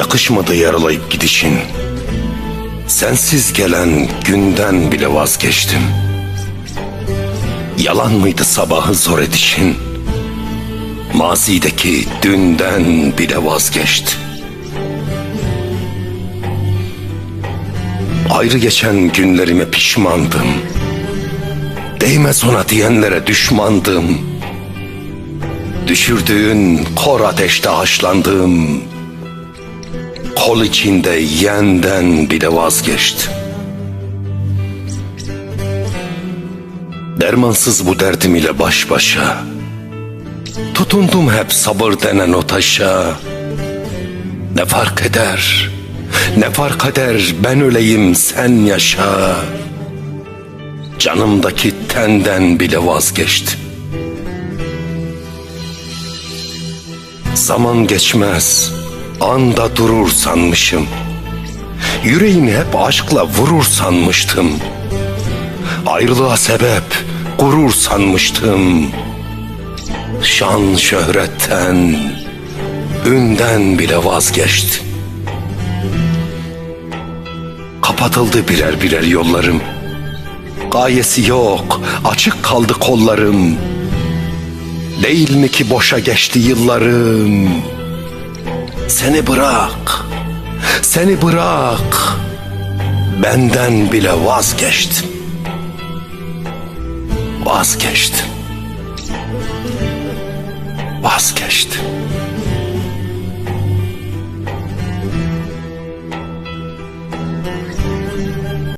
Yakışmadı yaralayıp gidişin. Sensiz gelen günden bile vazgeçtim. Yalan mıydı sabahı zor edişin? Mazideki dünden bile vazgeçti. Ayrı geçen günlerime pişmandım. Değmez ona diyenlere düşmandım. Düşürdüğün kor ateşte haşlandım. Kol içinde yenden bile vazgeçtim. Dermansız bu derdim ile baş başa. Tutundum hep sabır denen o taşa. Ne fark eder, ne fark eder ben öleyim sen yaşa. Canımdaki tenden bile vazgeçtim. Zaman geçmez, anda durur sanmışım. Yüreğini hep aşkla vurur sanmıştım. Ayrılığa sebep gurur sanmıştım. Şan şöhretten, ünden bile vazgeçtim. Kapatıldı birer birer yollarım. Gayesi yok, açık kaldı kollarım. Değil mi ki boşa geçti yıllarım? Seni bırak, seni bırak. Benden bile vazgeçtim. Vazgeçtim. Vazgeçtim.